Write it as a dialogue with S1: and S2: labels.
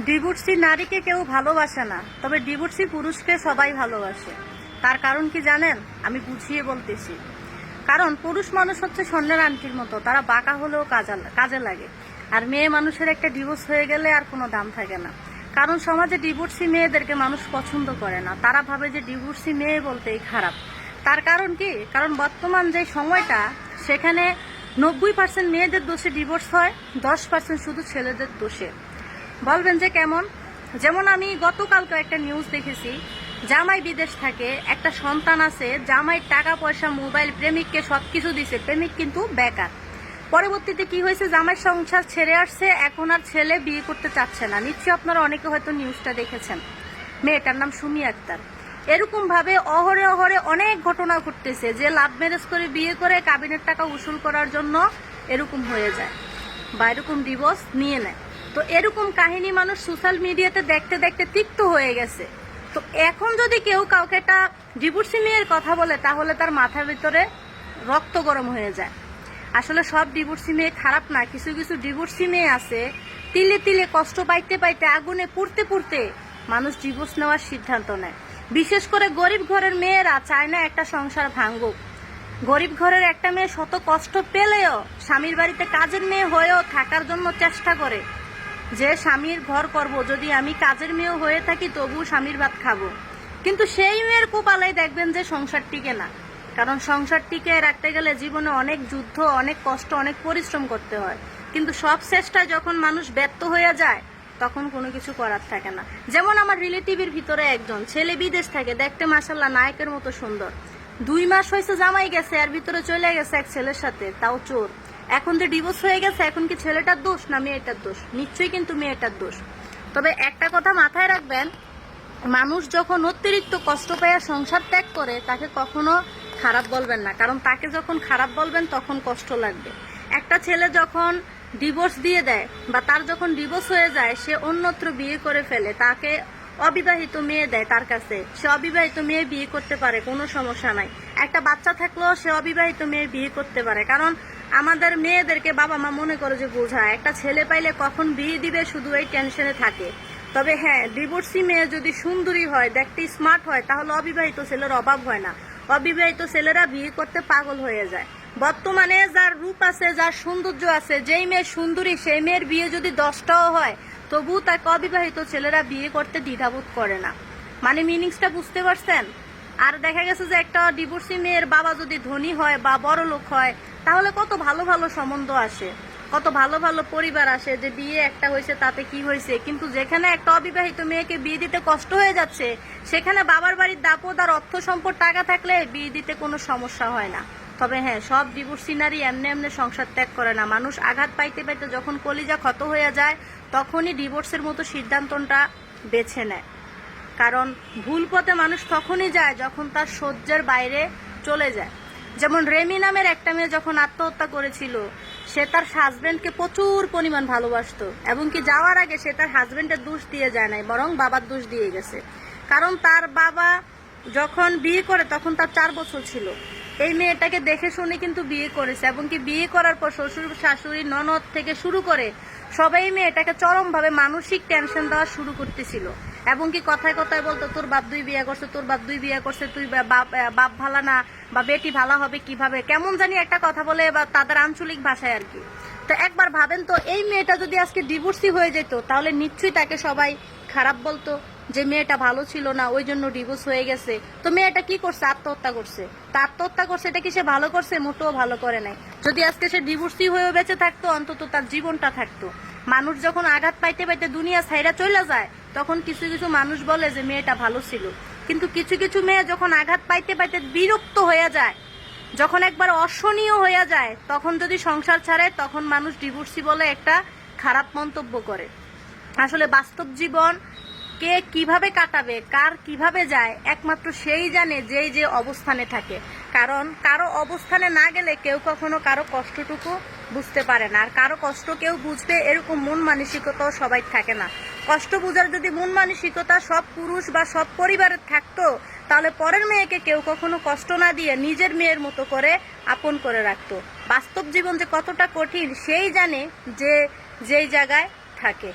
S1: Divorcee নারীকে কেউ ভালোবাসে না, তবে ডিভোর্সি পুরুষকে সবাই ভালোবাসে। তার কারণ কি জানেন? আমি বুঝিয়ে বলতেছি। কারণ পুরুষ মানুষ হচ্ছে স্বর্ণের আন্টির মতো, তারা বাঁকা হলেও কাজা- কাজে লাগে। আর মেয়ে মানুষের একটা ডিভোর্স হয়ে গেলে আর কোনো দাম থাকে না। কারণ সমাজে ডিভোর্সি মেয়েদেরকে মানুষ পছন্দ করে না। তারা ভাবে যে ডিভোর্সি মেয়ে বলতেই খারাপ। তার কারণ কি? কারণ বর্তমান যে সময়টা, সেখানে নব্বই পার্সেন্ট মেয়েদের দোষে ডিভোর্স হয়, দশ পার্সেন্ট শুধু ছেলেদের দোষে। বলবেন যে কেমন? যেমন আমি গতকালকে একটা নিউজ দেখেছি, জামাই বিদেশ থাকে, একটা সন্তান আছে, জামাই টাকা পয়সা মোবাইল প্রেমিককে সব কিছু দিছে, প্রেমিক কিন্তু বেকার। পরবর্তীতে কি হয়েছে, জামাই সংসার ছেড়ে আসছে, এখন আর ছেলে বিয়ে করতে চাচ্ছে না। নিশ্চয়ই আপনারা অনেকে হয়তো নিউজটা দেখেছেন। মেয়েটার নাম সুমি আক্তার। এরকম ভাবে অহরে অহরে অনেক ঘটনা ঘটতেছে যে লাভ ম্যারেজ করে বিয়ে করে কাবিনের টাকা উসুল করার জন্য এরকম হয়ে যায়। বা এরকম ডিভোর্স নিয়ে নেয়। তো এরকম কাহিনী মানুষ সোশ্যাল মিডিয়াতে দেখতে দেখতে তিক্ত হয়ে গেছে। তো এখন যদি কেউ কাউকে একটা ডিভোর্সি মেয়ের কথা বলে, তাহলে তার মাথার ভিতরে রক্ত গরম হয়ে যায়। আসলে সব ডিভোর্সি মেয়ে খারাপ না, কিছু কিছু ডিভোর্সি মেয়ে আছে, তিলে তিলে কষ্ট পাইতে পাইতে, আগুনে পুড়তে পুড়তে মানুষ ডিভোর্স নেওয়ার সিদ্ধান্ত নেয়। বিশেষ করে গরিব ঘরের মেয়েরা চায় না একটা সংসার ভাঙুক। গরিব ঘরের একটা মেয়ে শত কষ্ট পেলেও স্বামীর বাড়িতে কাজের মেয়ে হয়েও থাকার জন্য চেষ্টা করে। যে স্বামীর ঘর করব, যদি আমি কাজের মেয়ে হয়ে থাকি তবু স্বামীর ভাত খাব। কিন্তু সেই মেয়ের কোপালে দেখবেন যে সংসার টিকে না। কারণ সংসার টিকে রাখতে গেলে জীবনে অনেক যুদ্ধ, অনেক কষ্ট, অনেক পরিশ্রম করতে হয়। কিন্তু সব চেষ্টায় যখন মানুষ ব্যর্থ হয়ে যায়, তখন কোনো কিছু করার থাকে না। যেমন আমার রিলেটিভের ভিতরে একজন, ছেলে বিদেশ থাকে, দেখতে মাসাল্লাহ নায়কের মতো সুন্দর। দুই মাস হয়েছে জামাই গেছে আর ভিতরে চলে গেছে এক ছেলের সাথে, তাও চোর। এখন তো ডিভোর্স হয়ে গেছে, এখন কি ছেলেটার দোষ না মেয়েটার দোষ? নিশ্চয়ই কিন্তু মেয়েটার দোষ। তবে একটা কথা মাথায় রাখবেন, মানুষ যখন অতিরিক্ত কষ্ট পেয়ে সংসার ত্যাগ করে, তাকে কখনো খারাপ বলবেন না। কারণ তাকে যখন খারাপ বলবেন, তখন কষ্ট লাগবে। একটা ছেলে যখন ডিভোর্স দিয়ে দেয় বা তার যখন ডিভোর্স হয়ে যায়, সে অন্যত্র বিয়ে করে ফেলে। তাকে অবিবাহিত মেয়ে দেয় তার কাছে। সে অবিবাহিত মেয়ে বিয়ে করতে পারে, কোনো সমস্যা নাই। একটা বাচ্চা থাকলেও সে অবিবাহিত মেয়ে বিয়ে করতে পারে। কারণ আমাদের মেয়েদেরকে বাবা মা মনে করে যে বোঝায়, একটা ছেলে পাইলে কখন বিয়ে দিবে শুধু এই টেনশনে থাকে। তবে হ্যাঁ ডিভোর্সি মেয়ে যদি সুন্দরী হয়, দেখতে স্মার্ট হয়, তাহলে অবিবাহিত ছেলের অভাব হয় না। অবিবাহিত ছেলেরা বিয়ে করতে পাগল হয়ে যায়। বর্তমানে যার রূপ আছে, যার সৌন্দর্য আছে, যেই মেয়ে সুন্দরী, সেই মেয়ের বিয়ে যদি দশটাও হয়, তবু তাকে অবিবাহিত ছেলেরা বিয়ে করতে দ্বিধাবোধ করে না। মানে মিনিংসটা বুঝতে পারছেন? আর দেখা গেছে যে একটা ডিভোর্সি মেয়ের বাবা যদি ধনী হয় বা বড় লোক হয় তাহলে কত ভালো ভালো সম্বন্ধ আসে, কত ভালো ভালো পরিবার আসে যে বিয়ে একটা হয়েছে, তাতে কি হয়েছে? কিন্তু যেখানে একটা অবিবাহিত মেয়েকে বিয়ে দিতে কষ্ট হয়ে যাচ্ছে, সেখানে বাবার বাড়ির দাপদ আর অর্থ সম্পদ টাকা থাকলে বিয়ে দিতে কোনো সমস্যা হয় না। তবে হ্যাঁ সব ডিভোর্সি নারী এমনি এমনি সংসার ত্যাগ করে না। মানুষ আঘাত পাইতে পাইতে যখন কলিজা ক্ষত হয়ে যায়, তখনই ডিভোর্সের মতো সিদ্ধান্তটা বেছে নেয়। কারণ ভুল পথে মানুষ তখনই যায় যখন তার সহ্যের বাইরে চলে যায়। যেমন রেমি নামের একটা মেয়ে যখন আত্মহত্যা করেছিল, সে তার হাজবেন্ডকে প্রচুর পরিমাণ ভালোবাসতো এবং কি যাওয়ার আগে সে তার হাজবেন্ডের দোষ দিয়ে যায় নাই, বরং বাবার দোষ দিয়ে গেছে। কারণ তার বাবা যখন বিয়ে করে তখন তার চার বছর ছিল। এই মেয়েটাকে দেখে শুনে কিন্তু বিয়ে করেছে এবং কি বিয়ে করার পর শ্বশুর, শাশুড়ি, ননদ থেকে শুরু করে সবাই মেয়েটাকে চরমভাবে মানসিক টেনশন দেওয়া শুরু করতেছিল। এবং কি কথায় কথায় বলতো, তোর বাপ দুই বিয়ে করছে, তোর বাপ দুই বিয়ে করছে, তুই বাপ বাপ ভালা না, বা বেটি ভালা হবে কীভাবে? কেমন জানি একটা কথা বলে, বা তাদের আঞ্চলিক ভাষায় আর কি। তো একবার ভাবেন তো, এই মেয়েটা যদি আজকে ডিভোর্সি হয়ে যেত, তাহলে নিশ্চয়ই তাকে সবাই খারাপ বলতো যে মেয়েটা ভালো ছিল না, ওই জন্য ডিভোর্স হয়ে গেছে। তো মেয়েটা কি করছে? আত্মহত্যা করছে। তা আত্মহত্যা করছে, এটা কি সে ভালো করছে? মোটেও ভালো করে নাই। যদি আজকে সে ডিভোর্সি হয়েও বেঁচে থাকতো, অন্তত তার জীবনটা থাকতো। মানুষ যখন আঘাত পাইতে পাইতে দুনিয়া ছাইরা চলে যায় তখন কিছু কিছু মানুষ বলে যে, মেয়েটা ভালো ছিল। কিন্তু কিছু কিছু মেয়ে যখন আঘাত পাইতে পাইতে বিরক্ত হয়ে যায়, যখন একবার অসহনীয় হয়ে যায়, তখন যদি সংসার ছাড়ে, তখন মানুষ ডিভোর্সি বলে একটা খারাপ মন্তব্য করে। আসলে বাস্তব জীবন কে কীভাবে কাটাবে, কার কীভাবে যায়, একমাত্র সেই জানে যেই যে অবস্থানে থাকে। কারণ কারও অবস্থানে না গেলে কেউ কখনো কারও কষ্টটুকু বুঝতে পারে না। আর কারও কষ্ট কেউ বুঝবে এরকম মন মানসিকতাও সবাই থাকে না। কষ্ট বুঝার যদি মন মানসিকতা সব পুরুষ বা সব পরিবারের থাকতো, তাহলে পরের মেয়েকে কেউ কখনো কষ্ট না দিয়ে নিজের মেয়ের মতো করে আপন করে রাখতো। বাস্তব জীবন যে কতটা কঠিন, সেই জানে যে, যেই জায়গায় থাকে।